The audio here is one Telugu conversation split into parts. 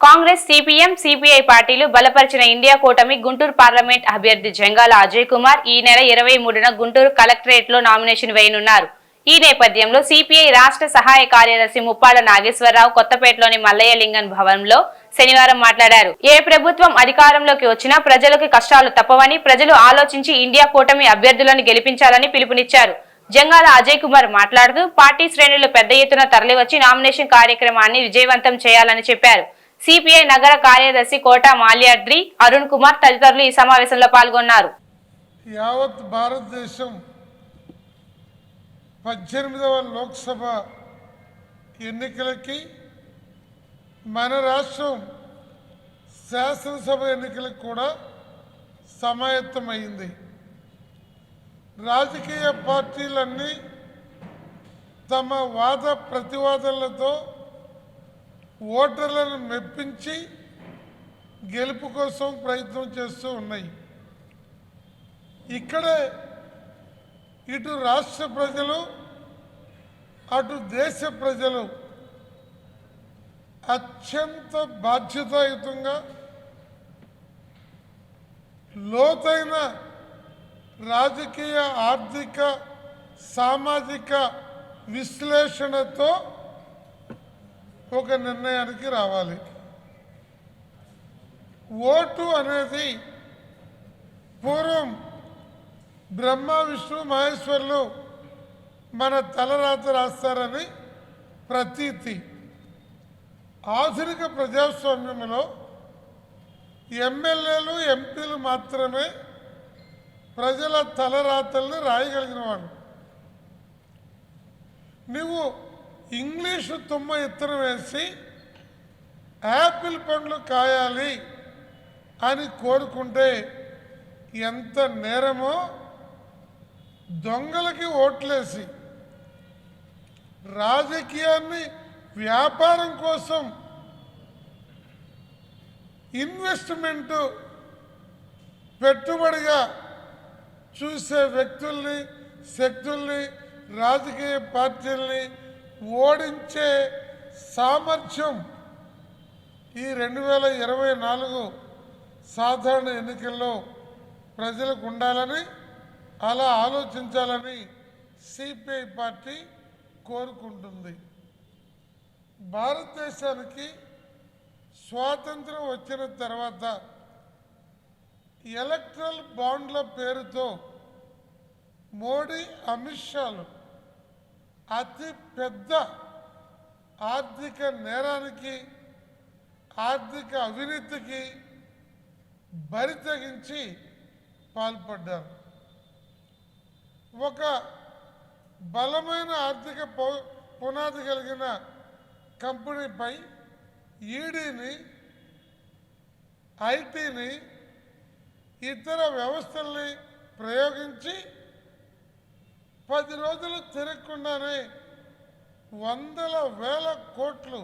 కాంగ్రెస్ సిపిఎం సిపిఐ పార్టీలు బలపరిచిన ఇండియా కూటమి గుంటూరు పార్లమెంట్ అభ్యర్థి జంగాల అజయ్ కుమార్ ఈ నెల ఇరవై మూడున గుంటూరు కలెక్టరేట్లో నామినేషన్ వేయనున్నారు. ఈ నేపథ్యంలో సిపిఐ రాష్ట్ర సహాయ కార్యదర్శి ముప్పాడ నాగేశ్వరరావు కొత్తపేటలోని మల్లయ్య లింగన్ భవన్లో శనివారం మాట్లాడారు. ఏ ప్రభుత్వం అధికారంలోకి వచ్చినా ప్రజలకు కష్టాలు తప్పవని ప్రజలు ఆలోచించి ఇండియా కూటమి అభ్యర్థులను గెలిపించాలని పిలుపునిచ్చారు. జంగాల అజయ్ కుమార్ మాట్లాడుతూ పార్టీ శ్రేణులు పెద్ద ఎత్తున తరలివచ్చి నామినేషన్ కార్యక్రమాన్ని విజయవంతం చేయాలని చెప్పారు. సిపిఐ నగర కార్యదర్శి కోట మాల్యాద్రి అరుణ్ కుమార్ తదితరులు ఈ సమావేశంలో పాల్గొన్నారు. యావత్ భారతదేశం పద్దెనిమిదవ లోక్సభ ఎన్నికలకి మన రాష్ట్రం శాసనసభ ఎన్నికలకు కూడా సమాయత్తమైంది. రాజకీయ పార్టీలన్నీ తమ వాద ప్రతివాదనలతో ఓటర్లను మెప్పించి గెలుపు కోసం ప్రయత్నం చేస్తూ ఉన్నాయి. ఇక్కడే ఇటు రాష్ట్ర ప్రజలు అటు దేశ ప్రజలు అత్యంత బాధ్యతాయుతంగా లోతైన రాజకీయ ఆర్థిక సామాజిక విశ్లేషణతో ఒక నిర్ణయానికి రావాలి. ఓటు అనేది పూర్వం బ్రహ్మ విష్ణు మహేశ్వరులు మన తలరాత రాస్తారని ప్రతీతి. ఆధునిక ప్రజాస్వామ్యంలో ఎమ్మెల్యేలు ఎంపీలు మాత్రమే ప్రజల తలరాతల్ని రాయగలిగిన వాడు నువ్వు ఇంగ్లీషు తుమ్మ ఇత్తనం వేసి యాపిల్ పండ్లు కాయాలి అని కోరుకుంటే ఎంత నేరమో దొంగలకి ఓట్లేసి రాజకీయాన్ని వ్యాపారం కోసం ఇన్వెస్ట్మెంటు పెట్టుబడిగా చూసే వ్యక్తుల్ని శక్తుల్ని రాజకీయ పార్టీల్ని ఓడించే సామర్థ్యం ఈ రెండు వేల ఇరవై నాలుగు సాధారణ ఎన్నికల్లో ప్రజలకు ఉండాలని అలా ఆలోచించాలని సిపిఐ పార్టీ కోరుకుంటుంది. భారతదేశానికి స్వాతంత్రం వచ్చిన తర్వాత ఎలక్ట్రల్ బాండ్ల పేరుతో మోడీ అమిత్ షాలు అతి పెద్ద ఆర్థిక నేరానికి ఆర్థిక అవినీతికి బరి తెగించి పాల్పడ్డారు. ఒక బలమైన ఆర్థిక పౌ- పునాది కలిగిన కంపెనీపై ఈడీని ఐటీని ఇతర వ్యవస్థల్ని ప్రయోగించి పది రోజులు తిరగకుండానే వందల వేల కోట్లు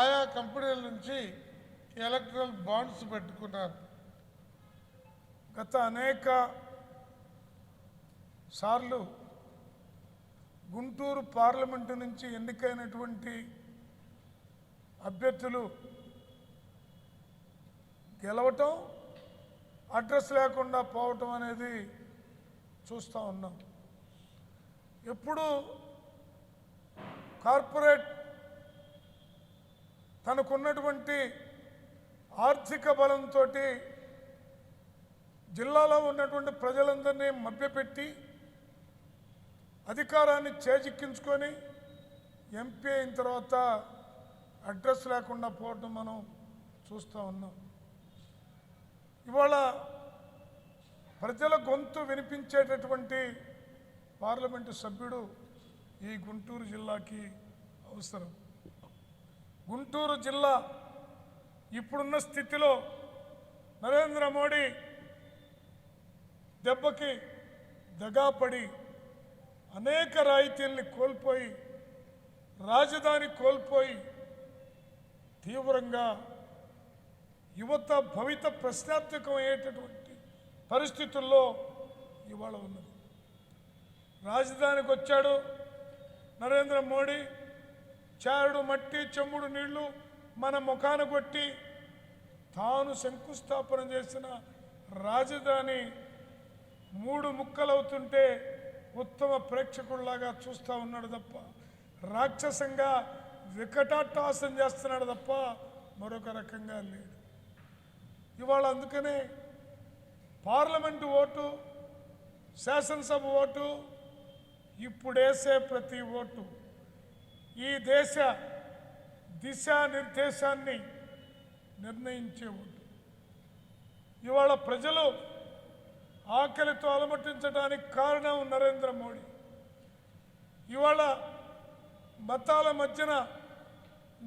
ఆయా కంపెనీల నుంచి ఎలక్ట్రల్ బాండ్స్ పెట్టుకున్నారు. గత అనేక సార్లు గుంటూరు పార్లమెంటు నుంచి ఎన్నికైనటువంటి అభ్యర్థులు గెలవటం అడ్రస్ లేకుండా పోవటం అనేది చూస్తూ ఉన్నాం. ఎప్పుడు కార్పొరేట్ తనకున్నటువంటి ఆర్థిక బలంతో జిల్లాలో ఉన్నటువంటి ప్రజలందరినీ మభ్యపెట్టి అధికారాన్ని చేజిక్కించుకొని ఎంపీ అయిన తర్వాత అడ్రస్ లేకుండా పోవటం మనం చూస్తూ ఉన్నాం. ఇవాళ ప్రజల గొంతు వినిపించేటటువంటి పార్లమెంటు సభ్యుడు ఈ గుంటూరు జిల్లాకి అవసరం. గుంటూరు జిల్లా ఇప్పుడున్న స్థితిలో నరేంద్ర మోడీ దెబ్బకి దగాపడి అనేక రాయితీల్ని కోల్పోయి రాజధాని కోల్పోయి తీవ్రంగా యువత భవిత ప్రశ్నార్థకం అయ్యేటటువంటి పరిస్థితుల్లో ఇవాళ ఉన్నది. రాజధానికి వచ్చాడు నరేంద్ర మోడీ. చారుడు మట్టి చెమ్ముడు నీళ్ళు మన ముఖాన కొట్టి తాను శంకుస్థాపన చేసిన రాజధాని మూడు ముక్కలవుతుంటే ఉత్తమ ప్రేక్షకుల్లాగా చూస్తూ ఉన్నాడు తప్ప రాక్షసంగా వికటాటాసం చేస్తున్నాడు తప్ప మరొక రకంగా లేడు ఇవాళ అందుకనే పార్లమెంటు ఓటు శాసనసభ ఓటు ఇప్పుడేసే ప్రతి ఓటు. ఈ దేశ దిశానిర్దేశాన్ని నిర్ణయించే ఓటు. ఇవాళ ప్రజలు ఆకలితో అలమటించడానికి కారణం నరేంద్ర మోడీ. ఇవాళ మతాల మధ్యన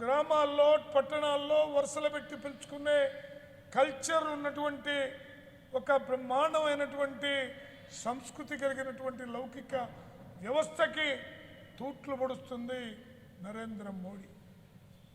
గ్రామాల్లో పట్టణాల్లో వరుసలు పెట్టి పిలుచుకునే కల్చర్ ఉన్నటువంటి ఒక బ్రహ్మాండమైనటువంటి సంస్కృతి కలిగినటువంటి లౌకిక వ్యవస్థకి తూట్లు పొడుస్తుంది నరేంద్ర మోడీ.